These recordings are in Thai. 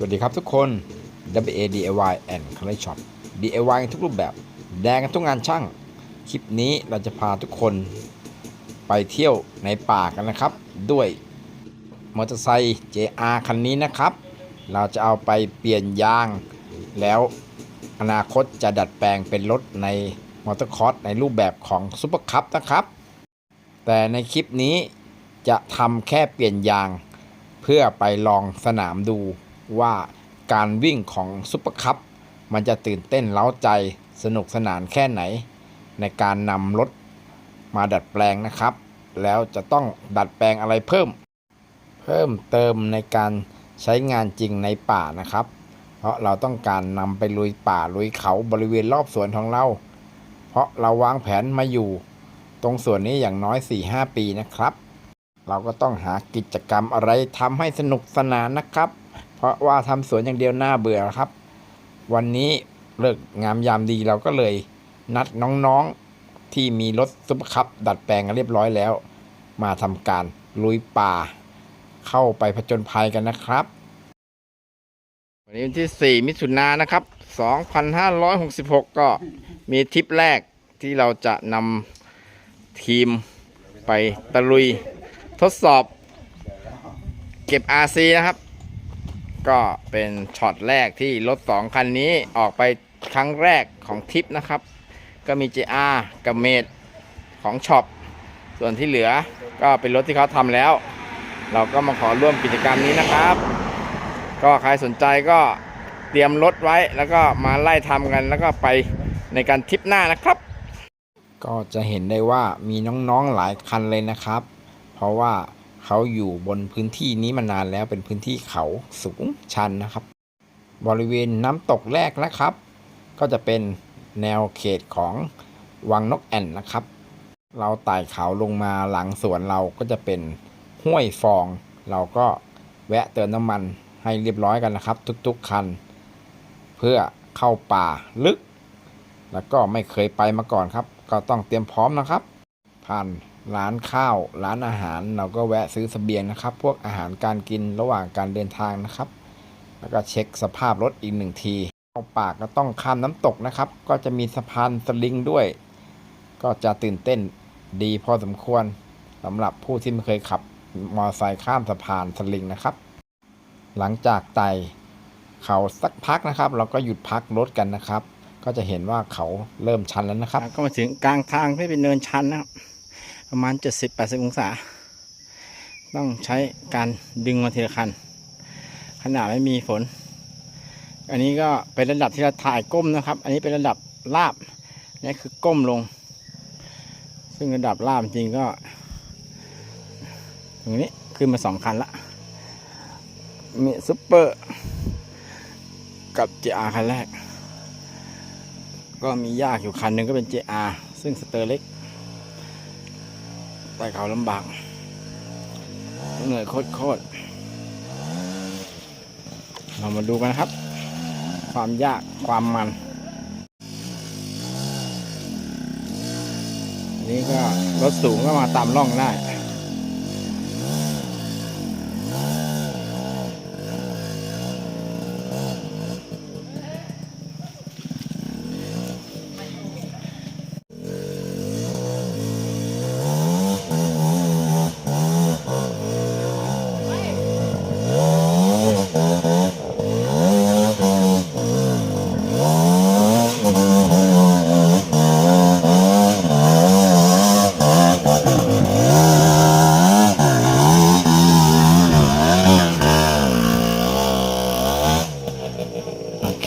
สวัสดีครับทุกคน WA DIY and Color Shop DIY ทุกรูปแบบ แดงกันทุกงานช่าง คลิปนี้เราจะพาทุกคนไปเที่ยวในป่ากันนะครับ ด้วยมอเตอร์ไซค์ JR คันนี้นะครับ เราจะเอาไปเปลี่ยนยาง แล้วอนาคตจะดัดแปลงเป็นรถในมอเตอร์คอร์สในรูปแบบของซุปเปอร์คัพนะครับ แต่ในคลิปนี้จะทำแค่เปลี่ยนยาง เพื่อไปลองสนามดู ว่าการวิ่งของซุปเปอร์คัพมันจะตื่นเต้นเล้าใจสนุกสนานแค่ไหน ในการนำรถมาดัดแปลงนะครับ แล้วจะต้องดัดแปลงอะไรเพิ่ม เพิ่มเติมในการใช้งานจริงในป่านะครับ เพราะเราต้องการนำไปลุยป่าลุยเขาบริเวณรอบสวนของเรา เพราะเราวางแผนมาอยู่ ตรงส่วนนี้อย่างน้อย 4-5 ปีนะครับ เราก็ต้องหากิจกรรมอะไรทำให้สนุกสนานนะครับ เพราะว่าทำสวนอย่างเดียวน่าเบื่อครับ วันนี้เลิกงามยามดีเราก็เลยนัดน้องๆที่มีรถซุปเปอร์คัพดัดแปลงกันเรียบร้อยแล้ว มาทำการลุยป่า เข้าไปผจญภัยกันนะครับ วันนี้วันที่ 4 มิถุนายนนะครับ 2566 ก็มีทริปแรกที่เราจะนำทีมไปตะลุยทดสอบเก็บ RC นะครับ ก็เป็นช็อตแรกที่รถ 2 คันนี้ออกไปครั้งแรกของทริปนะครับ ก็มี JR กับเมดของช็อปส่วนที่เหลือก็เป็นรถที่เขาทำแล้ว เราก็มาขอร่วมกิจกรรมนี้นะครับ ก็ใครสนใจก็เตรียมรถไว้แล้วก็มาไล่ทำกันแล้วก็ไปในการทริปหน้านะครับ ก็จะเห็นได้ว่ามีน้องๆหลายคันเลยนะครับ เพราะว่า เขาอยู่บนพื้นที่นี้มานานแล้วเป็นพื้นที่เขาสูงชันนะครับ บริเวณน้ำตกแรกนะครับ ก็จะเป็นแนวเขตของวังนกแอ่นนะครับ เราไต่เขาลงมาหลังสวนเราก็จะเป็นห้วยฟอง เราก็แวะเติมน้ำมันให้เรียบร้อยกันนะครับ ทุกๆคัน เพื่อเข้าป่าลึก แล้วก็ไม่เคยไปมาก่อนครับ ก็ต้องเตรียมพร้อมนะครับ ผ่าน ร้านข้าว ร้านอาหาร เราก็แวะซื้อสเสบียงนะครับ พวกอาหารการกินระหว่างการเดินทางนะครับ แล้วก็เช็คสภาพรถอีกหนึ่งทีเข้าปาก็ต้องข้ามน้ำตกนะครับ ก็จะมีสะพานสลิงด้วย ก็จะตื่นเต้นดีพอสมควรสำหรับผู้ที่ไม่เคยขับมอเตอร์ไซค์ข้ามสะพานสลิงนะครับ หลังจากไต่เขาสักพักนะครับ เราก็หยุดพักรถกันนะครับ ก็จะเห็นว่าเขาเริ่มชันแล้วนะครับ ก็มาถึงกลางทางที่เป็นเนินชันนะครับ ประมาณ 70-80 องศา ต้องใช้การดึงมาทีละคัน ขนาดไม่มีฝน อันนี้ก็เป็นระดับที่เราถ่ายก้มนะครับ อันนี้เป็นระดับลาบนี่คือก้มลง ซึ่งระดับลาบจริงก็ตรงนี้ขึ้นมาสองคันละมีซุปเปอร์ กับ JR คันแรก ก็มียากอยู่คันหนึ่งก็เป็น JR ซึ่งสเตอร์เล็ก ไปเขาลำบากเหนื่อยโคตรๆเรามาดูกันครับ ความยากความมัน นี่ก็รถสูงก็มาตามร่องได้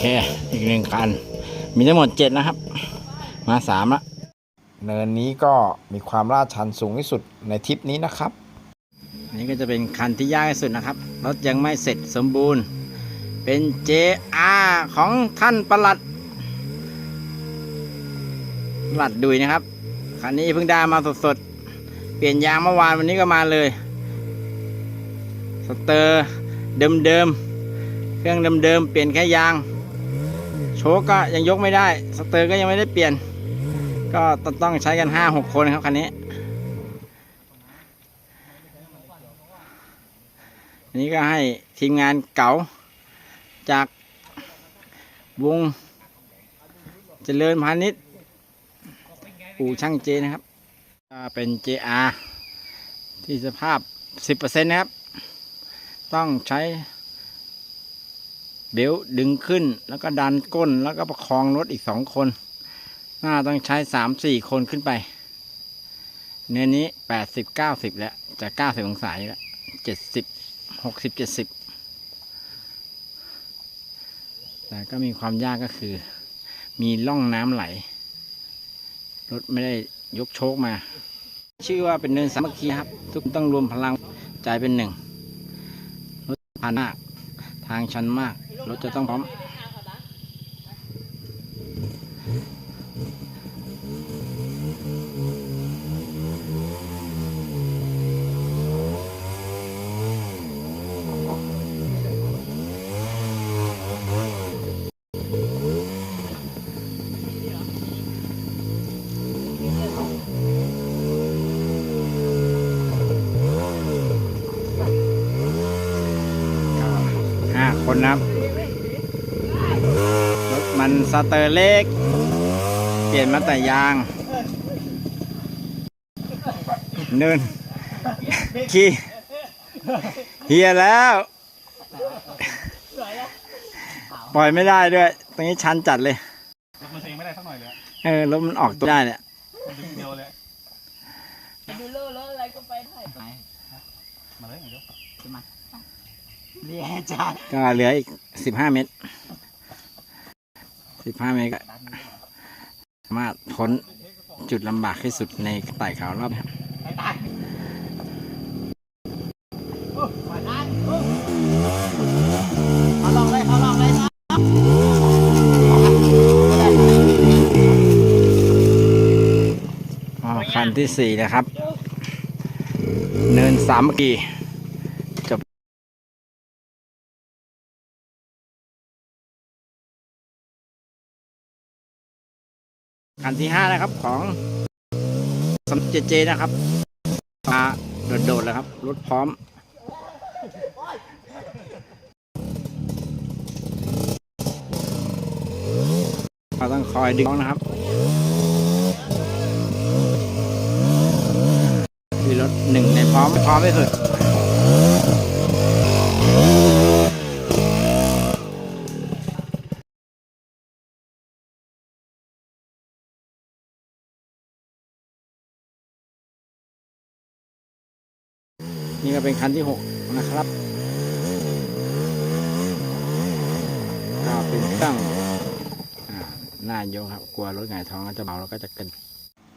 เคอีกหนึ่งคัน มีทั้งหมดเจ็ดนะครับ มาสามละเนินนี้ก็มีความลาดชันสูงที่สุดในทริปนี้นะครับอันนี้ก็จะเป็นคันที่ยากที่สุดนะครับรถยังไม่เสร็จสมบูรณ์ เป็น JR ของท่านประหลัดประหลัดดุยนะครับคันนี้เพิ่งได้มาสดๆ เปลี่ยนยางเมื่อวานวันนี้ก็มาเลยสเตอร์เดิมๆเครื่องเดิมๆเปลี่ยนแค่ยาง โชก็ยังยกไม่ได้ สเตอร์ก็ยังไม่ได้เปลี่ยน ก็ต้องใช้กัน5-6คนครับคันนี้นนี้ก็ให้ทีมงานเก๋าจากวง เจริญพาณิชย์อู่ช่างเจนะครับเป็น JR ที่สภาพ 10%นะครับ ต้องใช้ เบลต์ดึงขึ้นแล้วก็ดันก้นแล้วก็ประคองรถอีกสองคนน่าต้องใช้สามสี่คนขึ้นไป เนื้อนี้แปดสิบเก้าสิบแล้ว จะเก้าสิบองศายแล้วเจ็ดสิบหกสิบเจ็ดสิบแต่ก็มีความยากก็คือ มีร่องน้ำไหล รถไม่ได้ยกโชคมา ชื่อว่าเป็นเนินสามัคคีครับ ทุกต้องรวมพลังใจเป็นหนึ่งรถผ่านมาก ทางชันมาก รถจะต้องพร้อมห้าคนนะครับ สเตอร์เล็ก เปลี่ยนมาแต่ยาง เนินขี่เฮียแล้ว ปล่อยไม่ได้ด้วย ตรงนี้ชันจัดเลยมันเองไม่ได้สักหน่อยเลยอะเออรถมันออกตัวได้เนี่ยมันดึงเดียวเลยดูเลอะเลอะอะไรก็ไปได้มาเลยเดี๋ยวเรียกจัดก็เหลืออีกสิบห้าเมตร สิบห้าเมตรก็สามารถพ้นจุดลำบากที่สุดในไต่เขารอบนี้เขาลองเลยเขาลองเลยนะอ๋อคันที่สี่นะครับ เนินสามเมื่อกี้ คันที่ห้านะครับของสำเจเจนะครับมาโดดๆแล้วครับ รถพร้อม เราต้องคอยดึงนะครับมีรถหนึ่งในพร้อมพร้อมที่สุด นี่ก็เป็นคันที่หกนะครับก็เป็นตั้งอ่าหน้าโยกครับ กลัวรถหงายท้องจะเบาแล้วก็จะกระ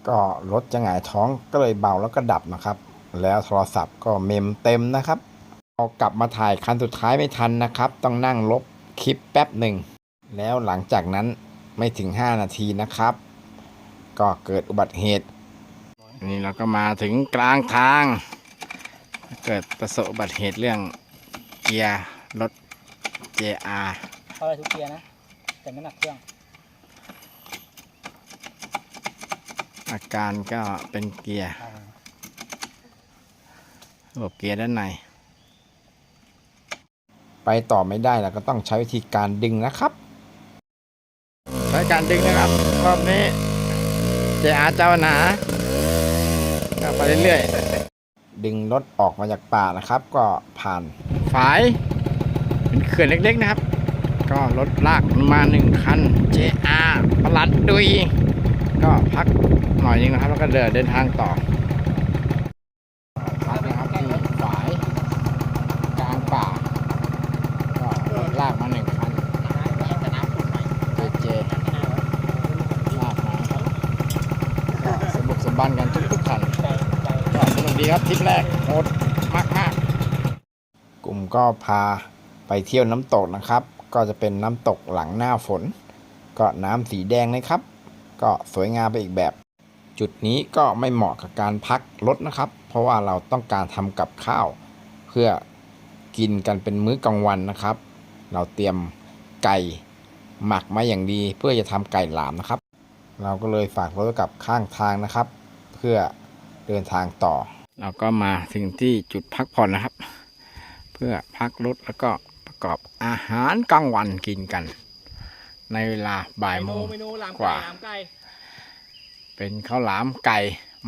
ก็รถจะหงายท้องก็เลยเบาแล้วก็ดับนะครับ แล้วโทรศัพท์ก็เมมเต็มนะครับเอากลับมาถ่ายคันสุดท้ายไม่ทันนะครับ ต้องนั่งลบคลิปแป๊บหนึ่ง แล้วหลังจากนั้นไม่ถึง 5 นาทีนะครับ ก็เกิดอุบัติเหตุ นี่เราก็มาถึงกลางทาง เกิดประสบอุบัติเหตุเรื่องเกียร์รถ JR เขาได้ทุกเกียร์นะ แต่ไม่หนักเครื่อง อาการก็เป็นเกียร์ระบบเกียร์ด้านใน ไปต่อไม่ได้เราก็ต้องใช้วิธีการดึงนะครับ ใช้การดึงนะครับรอบนี้ JR เจ้าหนาก็ไปเรื่อย ดึงรถออกมาจากป่านะครับ ก็ผ่านฝายเป็นเขื่อนเล็กๆนะครับ ก็รถลากมาหนึ่งคัน JR ประหลัดดุย ก็พักหน่อยนึงนะครับ แล้วก็เดินเดินทางต่อ พักนะครับที่ฝายกลางป่า ก็รถลากมาหนึ่งคันเจเจลากมาครับก็สมบุกสมบันกันทุกๆคันก็สนุกดีครับทริปแรก โหดมากมากกลุ่มก็พาไปเที่ยวน้ำตกนะครับ ก็จะเป็นน้ำตกหลังหน้าฝน ก็น้ำสีแดงนะครับ ก็สวยงามไปอีกแบบ จุดนี้ก็ไม่เหมาะกับการพักรถนะครับ เพราะว่าเราต้องการทำกับข้าว เพื่อกินกันเป็นมื้อกลางวันนะครับ เราเตรียมไก่หมักมาอย่างดี เพื่อจะทำไก่หลามนะครับ เราก็เลยฝากรถกับข้างทางนะครับ เพื่อเดินทางต่อ เราก็มาถึงที่จุดพักผ่อนนะครับ เพื่อพักรถแล้วก็ประกอบอาหารกลางวันกินกัน ในเวลาบ่ายโมงเมนูหลามกว่าไก่หลามไก่เป็นข้าวหลามไก่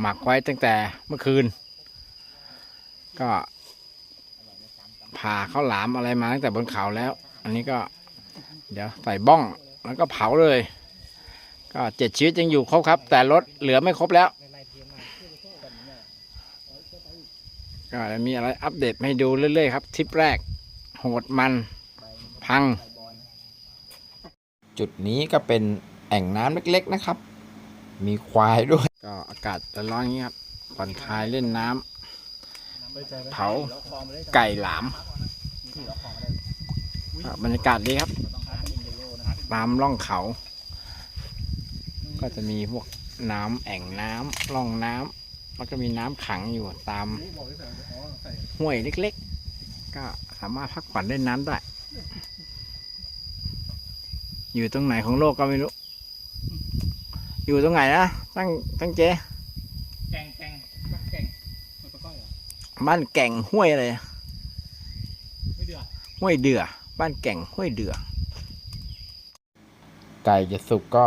หมักไว้ตั้งแต่เมื่อคืน ก็ผ่าข้าวหลามอะไรมาตั้งแต่บนเขาแล้ว อันนี้ก็ เดี๋ยวใส่บ้องแล้วก็เผาเลย ก็เจ็ดชีวิตยังอยู่ครบครับ แต่รถเหลือไม่ครบแล้ว ก็จะมีอะไรอัปเดตให้ดูเรื่อยๆครับทริปแรก โหดมัน พัง จุดนี้ก็เป็นแอ่งน้ำเล็กๆนะครับ มีควายด้วย ก็อากาศร้อนๆอย่างนี้ครับผ่อนคลายเล่นน้ำเผาไก่หลามอะบรรยากาศดีครับ ตามร่องเขา ก็จะมีพวกน้ำแอ่งน้ำร่องน้ำ แล้วก็มีน้ำขังอยู่ตามห้วยเล็กๆ ก็สามารถพักผ่อนเล่นน้ำได้ อยู่ตรงไหนของโลกก็ไม่รู้ อยู่ตรงไหนนะตั้งตั้งเจแกงแกงปักแกงมันก็ก้อยเหรอบ้านแก่งห้วยอะไรนะไม่เดือดห้วยเดือ บ้านแก่งห้วยเดือ ไก่จะสุกก็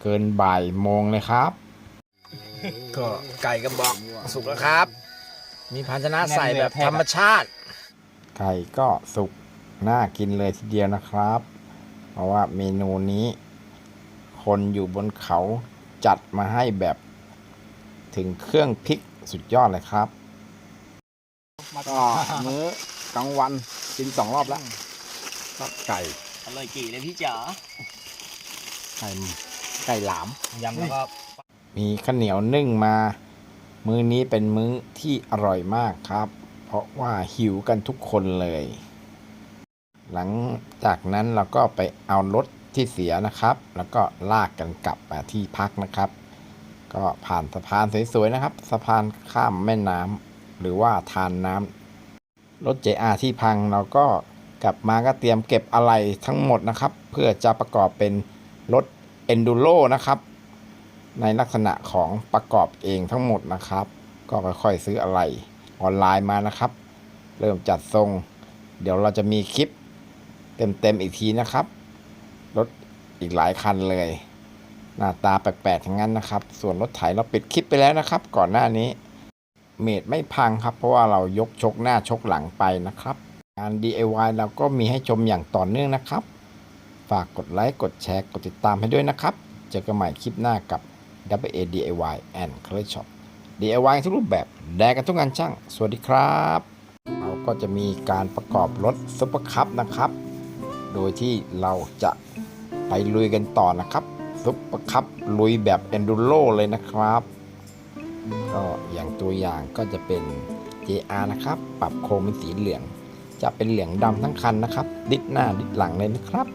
เกินบ่ายโมงเลยครับ ก็ไก่กระบอกสุกแล้วครับ มีภาชนะใส่แบบธรรมชาติ ไก่ก็สุกน่ากินเลยทีเดียวนะครับ เพราะว่าเมนูนี้ คนอยู่บนเขาจัดมาให้แบบถึงเครื่องพริกสุดยอดเลยครับก็มื้อกลางวันกินสองรอบแล้วก็ไก่อร่อยกี่เลยพี่จ๋าไก่ไก่หลามยำแล้วก็ มีข้าวเหนียวนึ่งมา มื้อนี้เป็นมื้อที่อร่อยมากครับ เพราะว่าหิวกันทุกคนเลย หลังจากนั้นเราก็ไปเอารถที่เสียนะครับ แล้วก็ลากกันกลับมาที่พักนะครับ ก็ผ่านสะพานสวยๆนะครับ สะพานข้ามแม่น้ำหรือว่าทานน้ำรถ JR ที่พังเราก็กลับมาก็เตรียมเก็บอะไรทั้งหมดนะครับ เพื่อจะประกอบเป็นรถ Enduro นะครับ ในลักษณะของประกอบเองทั้งหมดนะครับ ก็ค่อยๆซื้ออะไรออนไลน์มานะครับ เริ่มจัดทรง เดี๋ยวเราจะมีคลิปเต็มๆอีกทีนะครับรถอีกหลายคันเลย หน้าตาแปลกๆทั้งนั้นนะครับ ส่วนรถไถเราปิดคลิปไปแล้วนะครับ ก่อนหน้านี้ เมดไม่พังครับ เพราะว่าเรายกชกหน้าชกหลังไปนะครับงาน DIY เราก็มีให้ชมอย่างต่อเนื่องนะครับ ฝากกดไลค์กดแชร์กดติดตามให้ด้วยนะครับ เจอกันใหม่คลิปหน้ากับ W A D I Y and Color Shop DIY ทุกรูปแบบแดกกันทุกงานช่าง สวัสดีครับ เราก็จะมีการประกอบรถซุปเปอร์คัพนะครับ โดยที่เราจะไปลุยกันต่อนะครับซุปเปอร์คัพลุยแบบ Enduro เลยนะครับ ก็อย่างตัวอย่างก็จะเป็น JR นะครับ ปรับโครมเป็นสีเหลือง จะเป็นเหลืองดำทั้งคันนะครับ ดิดหน้าดิดหลังเลยนะครับ